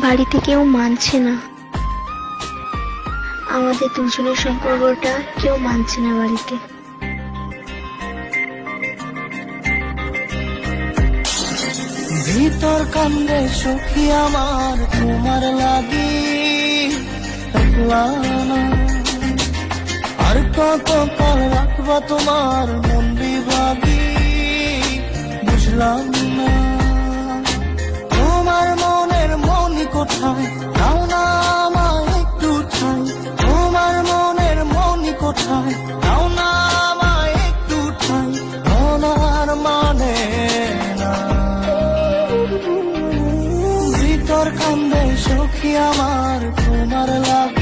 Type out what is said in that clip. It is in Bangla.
বাড়িতে কেউ মানছে না। আমাদের দুজনের সম্পর্কটা কেউ মানছে না বাড়িতে। ভিতর কান্দে সখী আমার, তোমার লাগি। আর কত কাল রাখবা তোমার, মন বিভাগী, বুঝলাম না। কোথায় দাও না আমায় একটু ঠাই মানে না। ভিতর কান্দে সখী আমার তোমার লাগ।